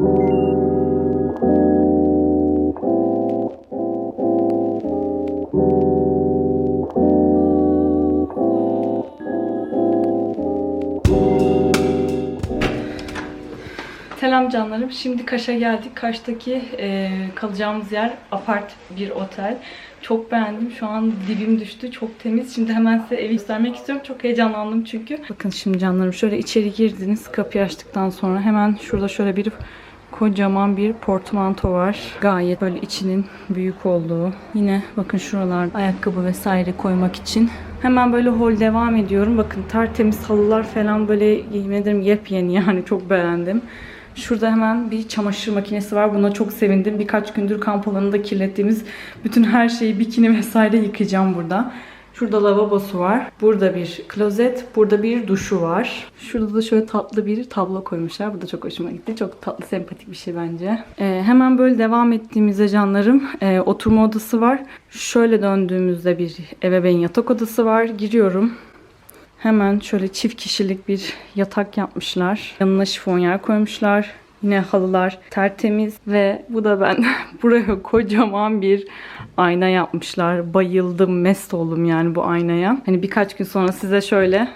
Selam canlarım. Şimdi Kaş'a geldik. Kaş'taki e, kalacağımız yer apart bir otel. Çok beğendim. Şu an dibim düştü. Çok temiz. Şimdi hemen size evi göstermek istiyorum. Çok heyecanlandım çünkü. Bakın şimdi canlarım şöyle içeri girdiniz. Kapıyı açtıktan sonra hemen şurada şöyle bir kocaman bir portmanto var. Gayet böyle içinin büyük olduğu. Yine bakın şuralar ayakkabı vesaire koymak için. Hemen böyle hol devam ediyorum. Bakın tertemiz halılar falan böyle yemin ederim yepyeni yani çok beğendim. Şurada hemen bir çamaşır makinesi var. Buna çok sevindim. Birkaç gündür kamp alanında kirlettiğimiz bütün her şeyi bikini vesaire yıkayacağım burada. Şurada lavabosu var. Burada bir klozet. Burada bir duşu var. Şurada da şöyle tatlı bir tablo koymuşlar. Bu da çok hoşuma gitti. Çok tatlı, sempatik bir şey bence. Ee, hemen böyle devam ettiğimizde canlarım e, oturma odası var. Şöyle döndüğümüzde bir ebeveyn yatak odası var. Giriyorum. Hemen şöyle çift kişilik bir yatak yapmışlar. Yanına şifonyer koymuşlar. Yine halılar tertemiz ve bu da ben buraya kocaman bir ayna yapmışlar. Bayıldım, mest oldum yani bu aynaya. Hani birkaç gün sonra size şöyle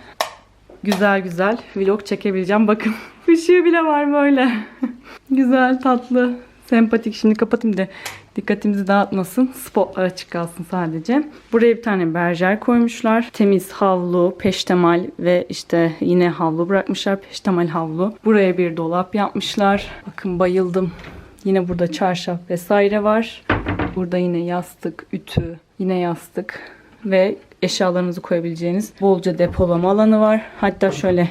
güzel güzel vlog çekebileceğim. Bakın ışığı bile var böyle. güzel, tatlı, sempatik. Şimdi kapatayım da dikkatimizi dağıtmasın. Spotlar açık kalsın sadece. Buraya bir tane berjer koymuşlar. Temiz havlu, peştemal ve işte yine havlu bırakmışlar. Peştemal havlu. Buraya bir dolap yapmışlar. Bakın bayıldım. Yine burada çarşaf vesaire var. Burada yine yastık, ütü, yine yastık ve eşyalarınızı koyabileceğiniz bolca depolama alanı var. Hatta şöyle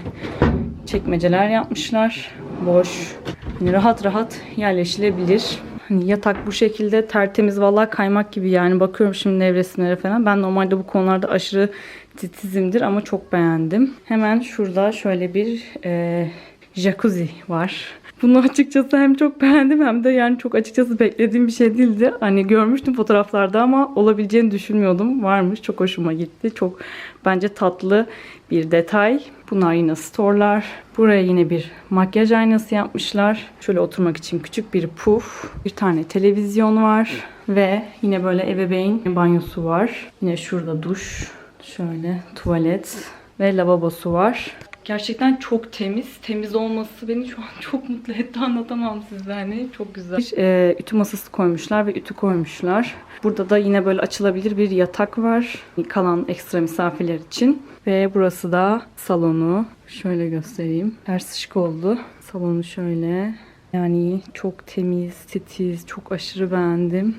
çekmeceler yapmışlar. Boş. Yani rahat rahat yerleşilebilir. Hani yatak bu şekilde tertemiz vallahi kaymak gibi yani bakıyorum şimdi nevresimlere falan. Ben normalde bu konularda aşırı titizimdir ama çok beğendim. Hemen şurada şöyle bir e, jacuzzi var. Bunu açıkçası hem çok beğendim hem de yani çok açıkçası beklediğim bir şey değildi. Hani görmüştüm fotoğraflarda ama olabileceğini düşünmüyordum. Varmış. Çok hoşuma gitti. Çok bence tatlı bir detay. Bunlar yine storlar. Buraya yine bir makyaj aynası yapmışlar. Şöyle oturmak için küçük bir puf. Bir tane televizyon var. Ve yine böyle ebeveyn banyosu var. Yine şurada duş. Şöyle tuvalet ve lavabosu var. Gerçekten çok temiz. Temiz olması beni şu an çok mutlu etti. Anlatamam size hani. Çok güzel. Bir e, ütü masası koymuşlar ve ütü koymuşlar. Burada da yine böyle açılabilir bir yatak var. Kalan ekstra misafirler için. Ve burası da salonu. Şöyle göstereyim. Ters şık oldu. Salonu şöyle. Yani çok temiz, titiz, çok aşırı beğendim.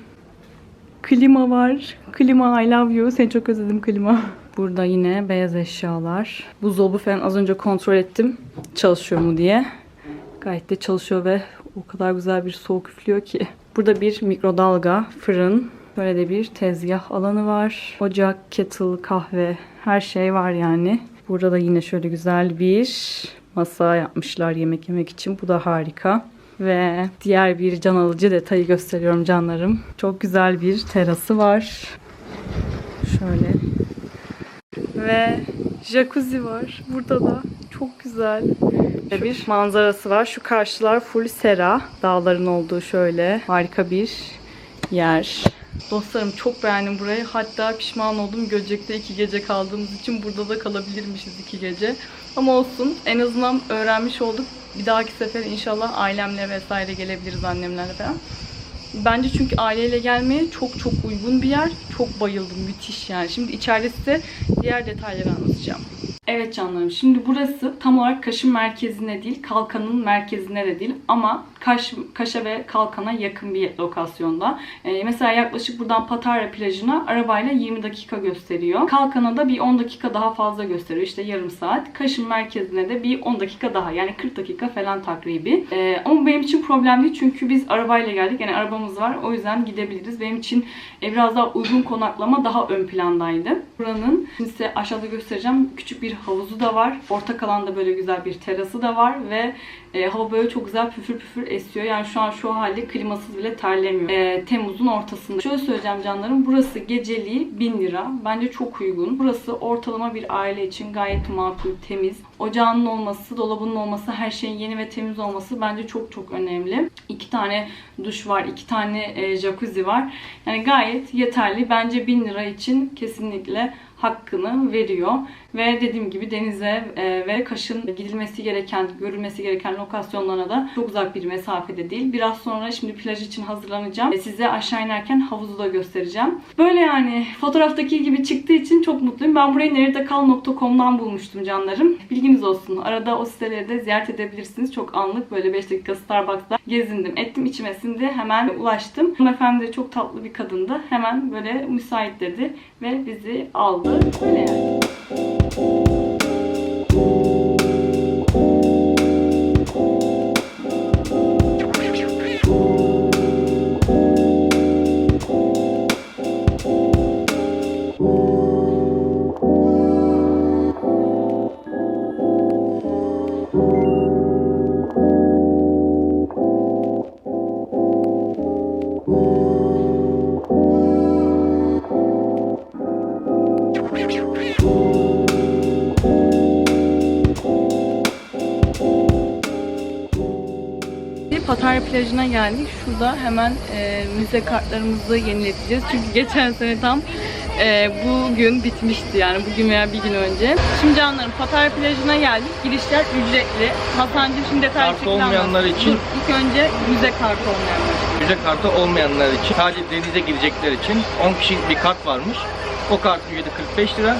Klima var. Klima I love you. Seni çok özledim klima. Burada yine beyaz eşyalar. Buzdolabı falan az önce kontrol ettim. Çalışıyor mu diye. Gayet de çalışıyor ve o kadar güzel bir soğuk üflüyor ki. Burada bir mikrodalga, fırın. Böyle de bir tezgah alanı var. Ocak, kettle, kahve her şey var yani. Burada da yine şöyle güzel bir masa yapmışlar yemek yemek için. Bu da harika. Ve diğer bir can alıcı detayı gösteriyorum canlarım. Çok güzel bir terası var. Şöyle. Ve jacuzzi var. Burada da çok güzel. Ve bir manzarası var. Şu karşılar full sera. Dağların olduğu şöyle harika bir yer. Dostlarım çok beğendim burayı. Hatta pişman oldum Göcek'te iki gece kaldığımız için burada da kalabilirmişiz iki gece. Ama olsun en azından öğrenmiş olduk. Bir dahaki sefer inşallah ailemle vesaire gelebiliriz annemlerle falan. Bence çünkü aileyle gelmeye çok çok uygun bir yer. Çok bayıldım. Müthiş yani. Şimdi içeride size diğer detayları anlatacağım. Evet canlarım şimdi burası tam olarak Kaş'ın merkezine değil, Kalkan'ın merkezine de değil ama Kaş, Kaş'a ve Kalkan'a yakın bir lokasyonda. Ee, mesela yaklaşık buradan Patara plajına arabayla 20 dakika gösteriyor. Kalkan'a da bir 10 dakika daha fazla gösteriyor. İşte yarım saat. Kaş'ın merkezine de bir 10 dakika daha yani 40 dakika falan takribi. Ee, ama benim için problem değil çünkü biz arabayla geldik. Yani arabamız var. O yüzden gidebiliriz. Benim için e, biraz daha uygun konaklama daha ön plandaydı. Buranın size aşağıda göstereceğim. Küçük bir havuzu da var. Orta alanda böyle güzel bir terası da var ve e, hava böyle çok güzel püfür püfür esiyor. Yani şu an şu hali klimasız bile terlemiyor. E, Temmuz'un ortasında. Şöyle söyleyeceğim canlarım. Burası geceliği 1000 lira. Bence çok uygun. Burası ortalama bir aile için gayet makul, temiz. Ocağının olması, dolabının olması, her şeyin yeni ve temiz olması bence çok çok önemli. İki tane duş var, iki tane e, jacuzzi var. Yani gayet yeterli. Bence 1000 lira için kesinlikle hakkını veriyor. Ve dediğim gibi denize e, ve Kaş'ın gidilmesi gereken, görülmesi gereken lokasyonlarına da çok uzak bir mesafede değil. Biraz sonra şimdi plaj için hazırlanacağım. ve Size aşağı inerken havuzu da göstereceğim. Böyle yani fotoğraftaki gibi çıktığı için çok mutluyum. Ben burayı neredekal.com'dan bulmuştum canlarım. Bilginiz olsun. Arada o siteleri de ziyaret edebilirsiniz. Çok anlık böyle 5 dakika Starbucks'ta gezindim. Ettim içime sindi. Hemen ulaştım. Hanımefendi de çok tatlı bir kadındı. Hemen böyle müsait dedi ve bizi aldı. Böyle yani. thank you Pattaya plajına geldik. Şurada hemen e, müze kartlarımızı yenileteceğiz. Çünkü geçen sene tam e, bugün bitmişti yani bugün veya bir gün önce. Şimdi canlarım Pattaya plajına geldik. Girişler ücretli. Hasan'cığım şimdi detaylı Kart şekilde olmayanlar için- Dur, ilk önce müze kartı olmayanlar. Müze kartı olmayanlar için sadece denize girecekler için 10 kişilik bir kart varmış. O kartın ücreti 45 lira.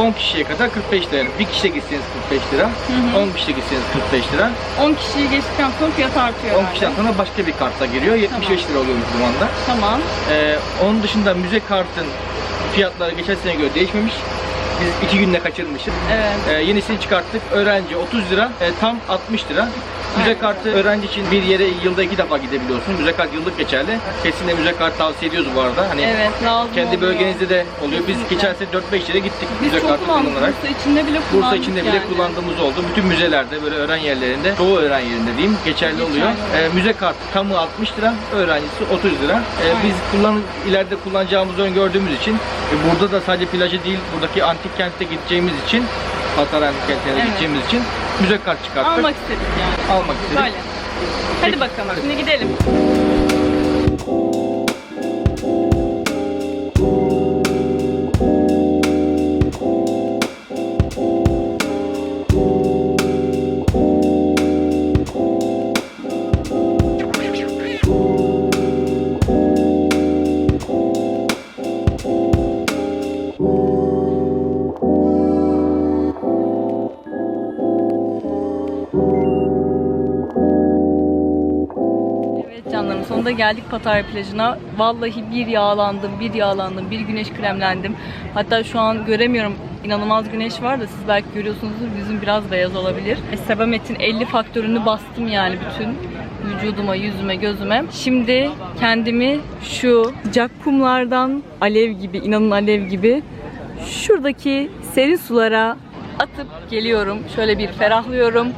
10 kişiye kadar 45 lira. Bir kişi de gitseniz 45 lira. 10 kişi de gitseniz 45 lira. 10 kişiyi geçtikten sonra fiyat artıyor 10 herhalde. kişiden sonra başka bir kartla giriyor. 75 lira oluyormuş bu anda. Tamam. Ee, onun dışında müze kartın fiyatları geçen sene göre değişmemiş. Biz iki günde kaçırmışız. Evet. Ee, yenisini çıkarttık. Öğrenci 30 lira, e, tam 60 lira. Müze kartı öğrenci için bir yere yılda iki defa gidebiliyorsun. Müze kart yıllık geçerli. Kesinlikle müze kart tavsiye ediyoruz bu arada. Hani Evet lazım kendi oluyor. bölgenizde de oluyor. Biz Kesinlikle. geçen sene 4-5 yere gittik Biz müze çok kartı kullandık. kullanarak. Bursa içinde bile kullandık Bursa içinde bile yani. kullandığımız oldu. Bütün müzelerde böyle öğren yerlerinde, çoğu öğren yerinde diyeyim geçerli oluyor. Ee, müze kartı tamı 60 lira, öğrencisi 30 lira. Ee, biz kullan ileride kullanacağımızı öngördüğümüz için e, burada da sadece plajı değil, buradaki antik kentte gideceğimiz için, Kentine Evet. gideceğimiz için müze kart çıkarttık. Almak istedik yani. Almak istedik. Böyle. Hadi bakalım. hadi. Şimdi gidelim. Sonunda geldik Pattaya plajına. Vallahi bir yağlandım, bir yağlandım, bir güneş kremlendim. Hatta şu an göremiyorum. İnanılmaz güneş var da siz belki görüyorsunuzdur. Yüzüm biraz beyaz olabilir. E, Sebamet'in 50 faktörünü bastım yani bütün vücuduma, yüzüme, gözüme. Şimdi kendimi şu sıcak kumlardan alev gibi, inanın alev gibi şuradaki serin sulara atıp geliyorum. Şöyle bir ferahlıyorum.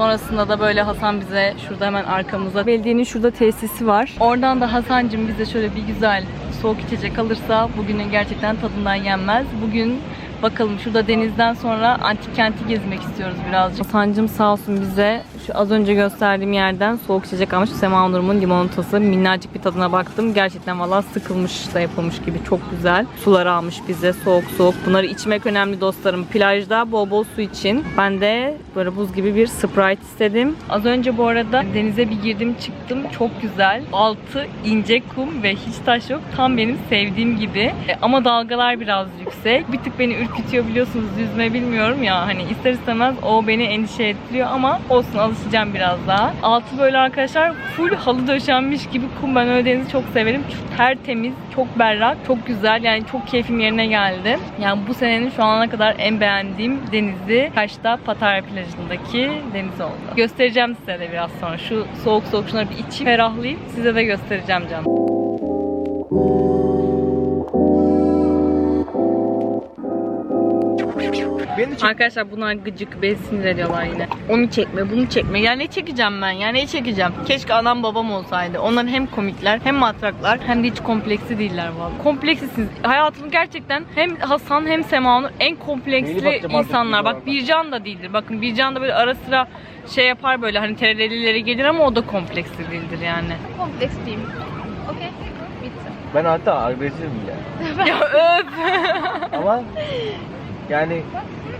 Sonrasında da böyle Hasan bize şurada hemen arkamızda belediyenin şurada tesisi var. Oradan da Hasan'cım bize şöyle bir güzel soğuk içecek alırsa bugünün gerçekten tadından yenmez. Bugün bakalım şurada denizden sonra antik kenti gezmek istiyoruz birazcık. Hasan'cım sağ olsun bize şu az önce gösterdiğim yerden soğuk içecek almış. Sema Nur'un limonatası. Minnacık bir tadına baktım. Gerçekten valla sıkılmış da yapılmış gibi çok güzel. Sular almış bize soğuk soğuk. Bunları içmek önemli dostlarım. Plajda bol bol su için. Ben de böyle buz gibi bir Sprite istedim. Az önce bu arada denize bir girdim çıktım. Çok güzel. Altı ince kum ve hiç taş yok. Tam benim sevdiğim gibi. E, Ama dalgalar biraz yüksek. Bir tık beni ürkütüyor biliyorsunuz yüzme bilmiyorum ya. Hani ister istemez o beni endişe ettiriyor ama olsun alışacağım biraz daha. Altı böyle arkadaşlar full halı döşenmiş gibi kum. Ben öyle denizi çok severim. Çok tertemiz, çok berrak, çok güzel. Yani çok keyfim yerine geldi. Yani bu senenin şu ana kadar en beğendiğim denizi Kaş'ta Pattaya plajındaki deniz oldu. Göstereceğim size de biraz sonra. Şu soğuk soğuk şunları bir içeyim, ferahlayayım. Size de göstereceğim canım. Beni çek. Arkadaşlar bunlar gıcık, beni sinir ediyorlar yine. Onu çekme, bunu çekme. Ya ne çekeceğim ben? Ya ne çekeceğim? Keşke anam babam olsaydı. Onlar hem komikler, hem matraklar, hem de hiç kompleksi değiller vallahi. Kompleksisiniz. Hayatım gerçekten hem Hasan hem Sema en kompleksli insanlar. Bak? Bircan da değildir. Bakın Bircan da böyle ara sıra şey yapar böyle hani terelelileri gelir ama o da kompleksli değildir yani. Kompleks değilim. Okey. Bitti. Ben hatta agresifim ya. ya öf. Ama yani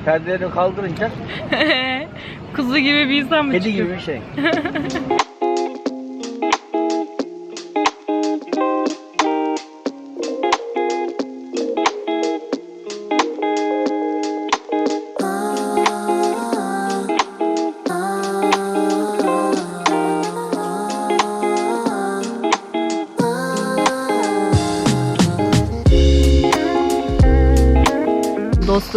perdelerini kaldırınca Kuzu gibi bir insan mı kedi çıkıyor? gibi bir şey.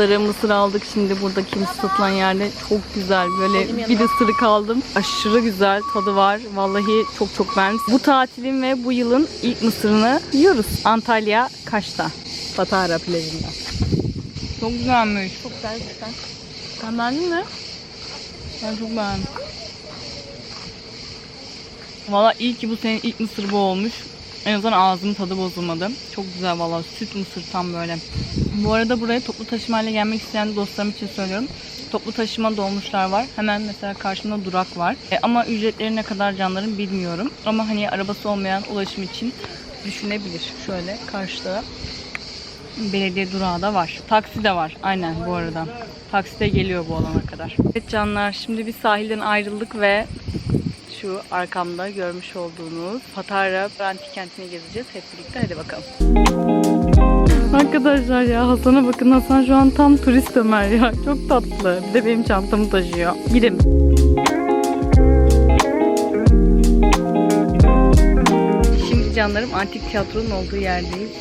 Dostlara mısır aldık. Şimdi buradaki mısır satılan yerde çok güzel. Böyle bir ısırık aldım. Aşırı güzel tadı var. Vallahi çok çok beğendim bu tatilin ve bu yılın ilk mısırını yiyoruz. Antalya Kaş'ta. Patara plajında çok güzelmiş. Çok güzel cidden. sen beğendin mi? ben çok beğendim. Valla iyi ki bu senin ilk mısır bu olmuş. En azından ağzımın tadı bozulmadı. Çok güzel valla. Süt mısır tam böyle. Bu arada buraya toplu taşımayla gelmek isteyen dostlarım için söylüyorum. Toplu taşıma dolmuşlar var. Hemen mesela karşımda durak var. E, ama ücretleri ne kadar canlarım bilmiyorum. Ama hani arabası olmayan ulaşım için düşünebilir. Şöyle karşıda belediye durağı da var. Taksi de var. Aynen bu arada. Taksi de geliyor bu alana kadar. Evet canlar şimdi bir sahilden ayrıldık ve şu arkamda görmüş olduğunuz Patara antik kentini gezeceğiz hep birlikte. Hadi bakalım. Arkadaşlar ya Hasan'a bakın. Hasan şu an tam turist Ömer ya. Çok tatlı. Bir de benim çantamı taşıyor. Gidelim. Şimdi canlarım antik tiyatronun olduğu yerdeyiz.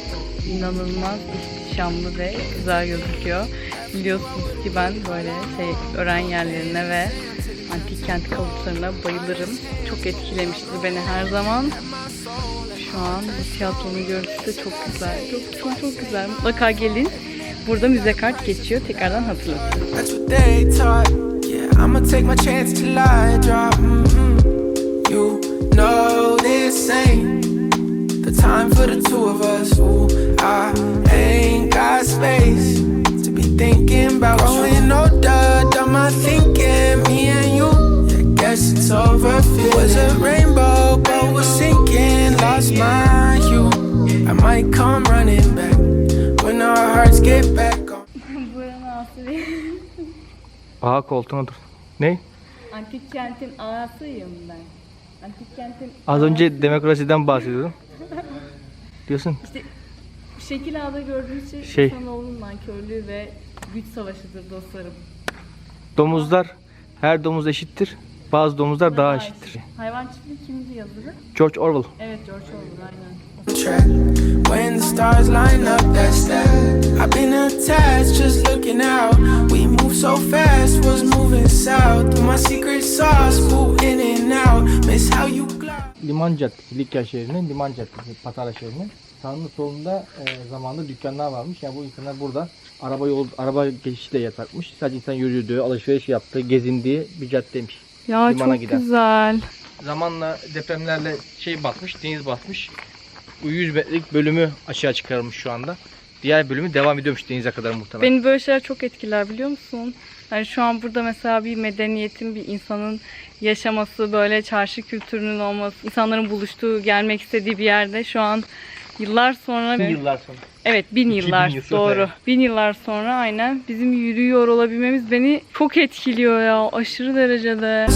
İnanılmaz ihtişamlı ve güzel gözüküyor. Biliyorsunuz ki ben böyle şey öğren yerlerine ve antik kent kalıplarına bayılırım. Çok etkilemiştir beni her zaman. Şu an bu tiyatronun görüntüsü de çok güzel. Çok çok çok güzel. Mutlaka gelin. Burada müze kart geçiyor. Tekrardan hatırlatın. Mm the time for the two of us. Ooh, Lost my hue. I might come running back when our hearts get back on. Buranın ağası Aha koltuğuna dur. Ne? Antik kentin ağasıyım ben. Antik kentin Az önce demokrasiden bahsediyordun. Diyorsun şekil ağda gördüğünüz şey, Şey. insanoğlunun nankörlüğü ve güç savaşıdır dostlarım. domuzlar her domuz eşittir. Bazı domuzlar daha Hayvan eşittir. Hayvan çiftliği kimdi yazarı? George Orwell. Evet George Orwell aynen. track. When the stars line up, that's that. I've been attached, just looking out. We move so fast, was moving south. My secret sauce, boo in and out. Miss how you glide. Liman Caddesi, Likya şehrinin Liman Caddesi, Patara şehrinin sağında solunda e, zamanında dükkanlar varmış. Yani bu insanlar burada araba yol, araba geçişi de yatakmış. Sadece insan yürüdüğü, alışveriş yaptığı, gezindiği bir caddeymiş. Ya Limana çok giden. güzel. Zamanla depremlerle şey batmış, deniz batmış. Bu 100 metrelik bölümü aşağı çıkarılmış şu anda. Diğer bölümü devam ediyormuş denize kadar muhtemelen. Beni böyle şeyler çok etkiler biliyor musun? Yani şu an burada mesela bir medeniyetin, bir insanın yaşaması, böyle çarşı kültürünün olması, insanların buluştuğu, gelmek istediği bir yerde şu an yıllar sonra... Yıllar sonra. Evet bin 2000 yıllar yıl sonra, doğru. evet. Bin yıllar sonra aynen bizim yürüyor olabilmemiz beni çok etkiliyor ya aşırı derecede.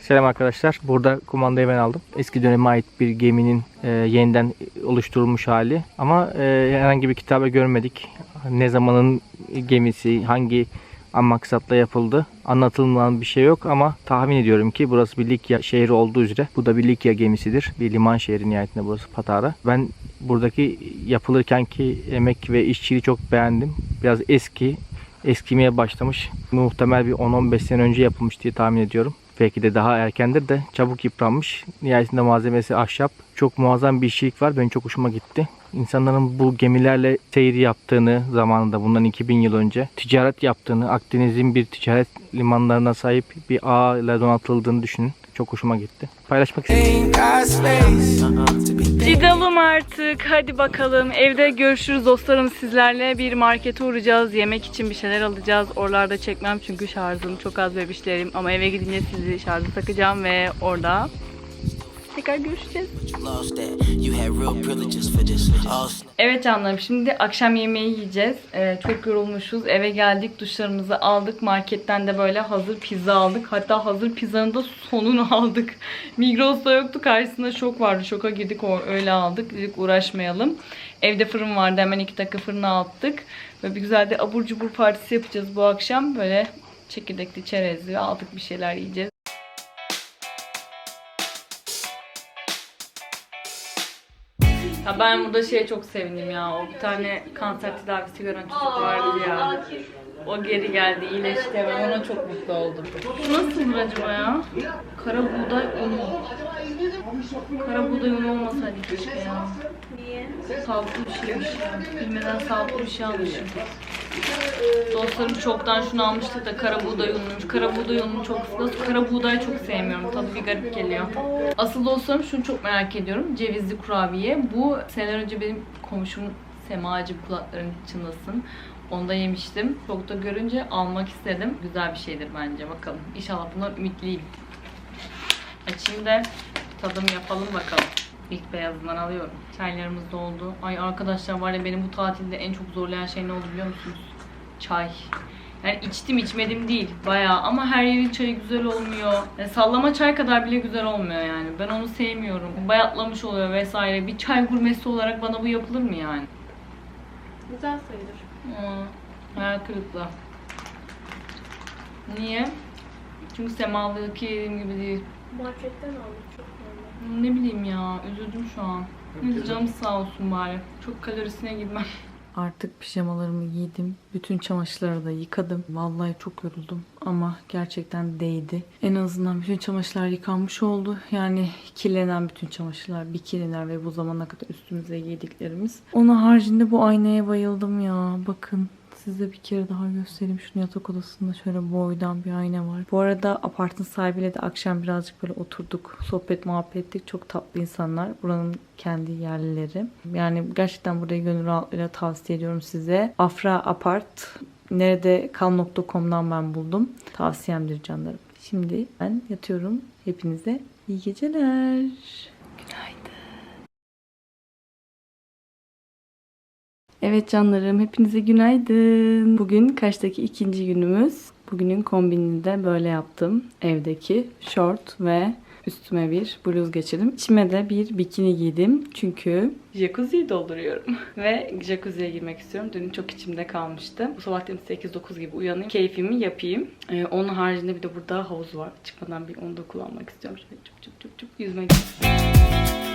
Selam arkadaşlar. Burada kumandayı ben aldım. Eski döneme ait bir geminin e, yeniden oluşturulmuş hali. Ama e, herhangi bir kitaba görmedik. Ne zamanın gemisi, hangi maksatla yapıldı. Anlatılmayan bir şey yok ama tahmin ediyorum ki burası bir Likya şehri olduğu üzere. Bu da bir Likya gemisidir. Bir liman şehri nihayetinde burası Patara. Ben buradaki yapılırkenki emek ve işçiliği çok beğendim. Biraz eski, eskimeye başlamış. Muhtemel bir 10-15 sene önce yapılmış diye tahmin ediyorum. belki de daha erkendir de çabuk yıpranmış. Nihayetinde malzemesi ahşap. Çok muazzam bir işçilik var. Benim çok hoşuma gitti. İnsanların bu gemilerle seyir yaptığını zamanında bundan 2000 yıl önce ticaret yaptığını, Akdeniz'in bir ticaret limanlarına sahip bir ağ ile donatıldığını düşünün. Çok hoşuma gitti. Paylaşmak istedim. Gidelim artık. Hadi bakalım. Evde görüşürüz dostlarım sizlerle. Bir markete uğrayacağız. Yemek için bir şeyler alacağız. Oralarda çekmem çünkü şarjım çok az bebişlerim. Ama eve gidince sizi şarjı takacağım ve orada tekrar görüşeceğiz. Evet canlarım şimdi akşam yemeği yiyeceğiz. Ee, çok yorulmuşuz. Eve geldik duşlarımızı aldık. Marketten de böyle hazır pizza aldık. Hatta hazır pizzanın da sonunu aldık. Migros'ta yoktu. Karşısında şok vardı. Şoka girdik öyle aldık. Dedik uğraşmayalım. Evde fırın vardı. Hemen iki dakika fırına attık. Ve bir güzel de abur cubur partisi yapacağız bu akşam. Böyle çekirdekli çerezli aldık bir şeyler yiyeceğiz. Ya ben burada şeye çok sevindim ya. O bir tane kanser tedavisi gören çocuk vardı ya. O geri geldi, iyileşti. Ben ona çok mutlu oldum. Şu nasıldır acaba ya? Kara buğday unu. Kara buğday unu olmasaydı keşke ya. Sağlıklı bir şeymiş. Bilmeden sağlıklı bir şey almışım. Dostlarım çoktan şunu almıştı da kara buğday unuymuş. Kara buğday ununu çok nasıl kara buğday çok sevmiyorum. Tadı bir garip geliyor. Asıl dostlarım şunu çok merak ediyorum. Cevizli kurabiye. Bu seneler önce benim komşum Semacı kulakların çınlasın. Onda yemiştim. Çok da görünce almak istedim. Güzel bir şeydir bence. Bakalım. İnşallah bundan ümitliyim. Açayım da tadım yapalım bakalım. İlk beyazından alıyorum. Çaylarımız doldu. Ay arkadaşlar var ya benim bu tatilde en çok zorlayan şey ne oldu biliyor musunuz? Çay. Yani içtim içmedim değil bayağı ama her yerin çayı güzel olmuyor. Yani sallama çay kadar bile güzel olmuyor yani. Ben onu sevmiyorum. Bayatlamış oluyor vesaire. Bir çay gurmesi olarak bana bu yapılır mı yani? Güzel sayılır. Aa, hayal kırıklığı. Niye? Çünkü semalıdaki yediğim gibi değil. Marketten aldım çok. Ne bileyim ya, üzüldüm şu an. Neyse canım sağ olsun bari. Çok kalorisine girmem. Artık pijamalarımı giydim. Bütün çamaşırları da yıkadım. Vallahi çok yoruldum ama gerçekten değdi. En azından bütün çamaşırlar yıkanmış oldu. Yani kirlenen bütün çamaşırlar, bikiniler ve bu zamana kadar üstümüze giydiklerimiz. Onun haricinde bu aynaya bayıldım ya. Bakın Size bir kere daha göstereyim. Şunu yatak odasında şöyle boydan bir ayna var. Bu arada apartın sahibiyle de akşam birazcık böyle oturduk. Sohbet muhabbet ettik. Çok tatlı insanlar. Buranın kendi yerlileri. Yani gerçekten burayı gönül rahatlığıyla tavsiye ediyorum size. Afra Apart. Nerede kal.com'dan ben buldum. Tavsiyemdir canlarım. Şimdi ben yatıyorum. Hepinize iyi geceler. Evet canlarım hepinize günaydın. Bugün Kaş'taki ikinci günümüz. Bugünün kombinini de böyle yaptım. Evdeki şort ve üstüme bir bluz geçirdim. İçime de bir bikini giydim. Çünkü jacuzziyi dolduruyorum. ve jacuzziye girmek istiyorum. Dün çok içimde kalmıştı. Bu sabah dedim 8-9 gibi uyanayım. Keyfimi yapayım. Ee, onun haricinde bir de burada havuz var. Çıkmadan bir onu da kullanmak istiyorum. Şöyle çup çup çup çup yüzme What's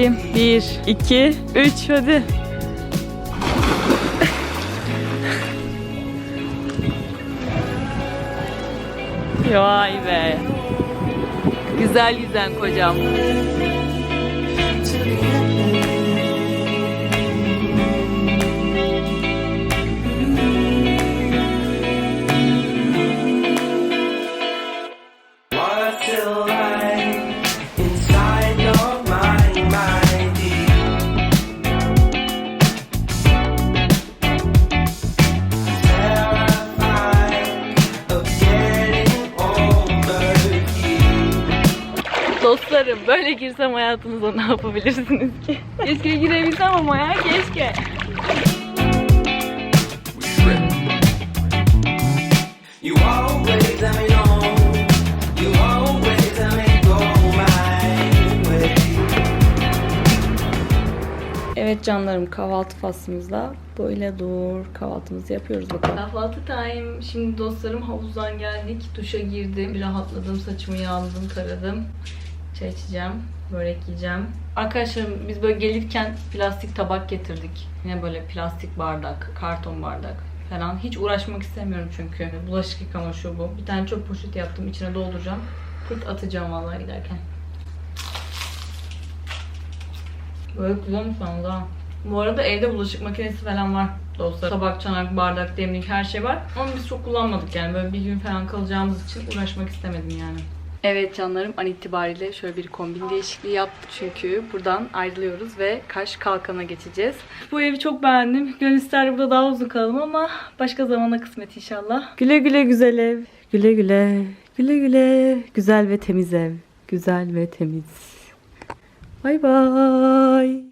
bakayım. 1, 2, 3 hadi. Vay be. Güzel yüzen kocam. Böyle girsem hayatınıza ne yapabilirsiniz ki? Keşke girebilsem ama ya keşke. You always have me on. You always have me go my way. Evet canlarım kahvaltı faslımızda böyle dur. Kahvaltımızı yapıyoruz bakalım. Kahvaltı time. Şimdi dostlarım havuzdan geldik. Duşa girdim. Bir rahatladım. Saçımı yağladım, taradım. Çay içeceğim. Börek yiyeceğim. Arkadaşlarım biz böyle gelirken plastik tabak getirdik. Yine böyle plastik bardak, karton bardak falan. Hiç uğraşmak istemiyorum çünkü. Bulaşık yıkama şu bu. Bir tane çöp poşeti yaptım. içine dolduracağım. Fırt atacağım vallahi giderken. Böyle güzelmiş yalnız ha. Bu arada evde bulaşık makinesi falan var dostlar. Tabak, çanak, bardak, demlik her şey var. Ama biz çok kullanmadık yani. Böyle bir gün falan kalacağımız için uğraşmak istemedim yani. Evet canlarım an itibariyle şöyle bir kombin değişikliği yaptık çünkü buradan ayrılıyoruz ve Kaş Kalkan'a geçeceğiz. Bu evi çok beğendim. Gönül ister burada daha uzun kalalım ama başka zamana kısmet inşallah. Güle güle güzel ev. Güle güle. Güle güle. Güzel ve temiz ev. Güzel ve temiz. Bay bay.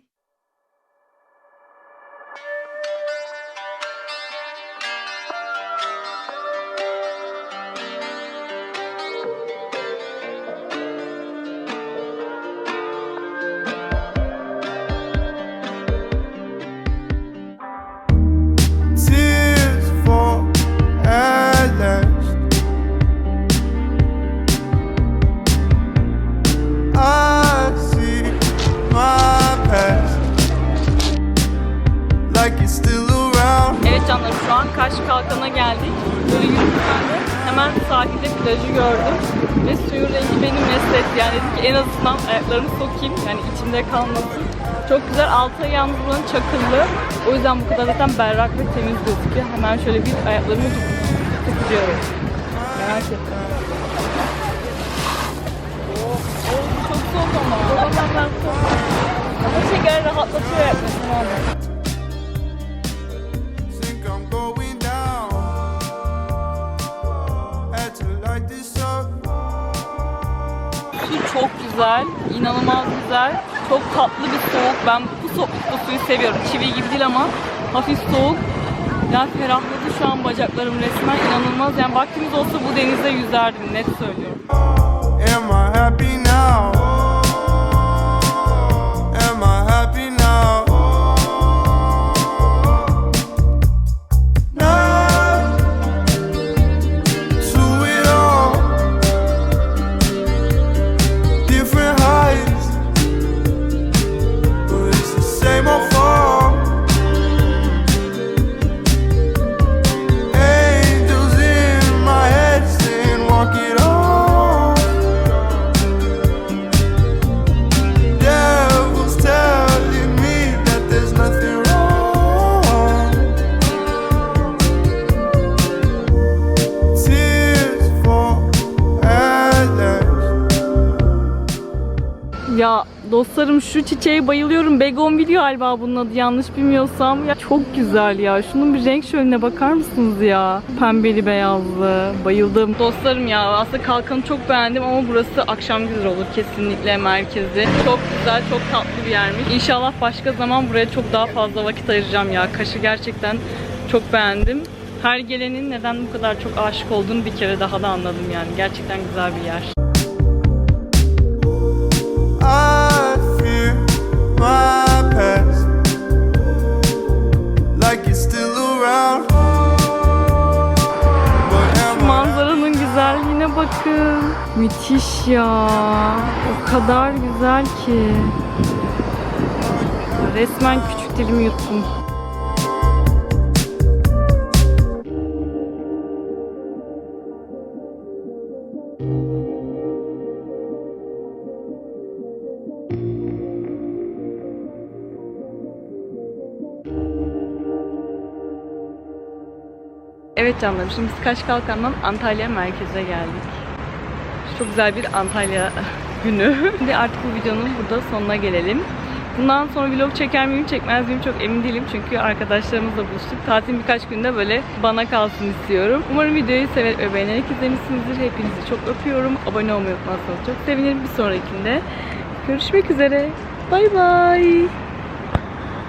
Mest etti. Yani dedim ki en azından ayaklarımı sokayım. Yani içimde kalmasın. Çok güzel. Altı yalnız buranın çakıllı. O yüzden bu kadar zaten berrak ve temiz gözüküyor. Hemen şöyle bir ayaklarımı tıklıyorum. Merak ettim. Çok soğuk ama. O zaman ben soğuk. Ama şeker rahatlatıyor ayaklarımı. Güzel, inanılmaz güzel. Çok tatlı bir soğuk. Ben bu soğuklukta suyu seviyorum. Çivi gibi değil ama hafif soğuk. Ya ferahladı şu an bacaklarım resmen inanılmaz. Yani vaktimiz olsa bu denizde yüzerdim net söylüyorum. Am I happy now? Dostlarım şu çiçeğe bayılıyorum. Begonvil galiba bunun adı yanlış bilmiyorsam. Ya çok güzel ya. Şunun bir renk şöyle bakar mısınız ya? Pembeli beyazlı. Bayıldım. Dostlarım ya aslında kalkanı çok beğendim ama burası akşam güzel olur kesinlikle merkezi. Çok güzel, çok tatlı bir yermiş. İnşallah başka zaman buraya çok daha fazla vakit ayıracağım ya. Kaşı gerçekten çok beğendim. Her gelenin neden bu kadar çok aşık olduğunu bir kere daha da anladım yani. Gerçekten güzel bir yer. Fear my past, like Manzaranın güzelliğine bakın. Müthiş ya. O kadar güzel ki. Resmen küçük dilimi yuttum. Evet canlarım şimdi biz Kaş Kalkan'dan Antalya merkeze geldik. Çok güzel bir Antalya günü. Şimdi artık bu videonun burada sonuna gelelim. Bundan sonra vlog çeker miyim çekmez miyim çok emin değilim. Çünkü arkadaşlarımızla buluştuk. Tatilin birkaç günde böyle bana kalsın istiyorum. Umarım videoyu severek ve beğenerek izlemişsinizdir. Hepinizi çok öpüyorum. Abone olmayı unutmazsanız çok sevinirim. Bir sonrakinde görüşmek üzere. Bay bay.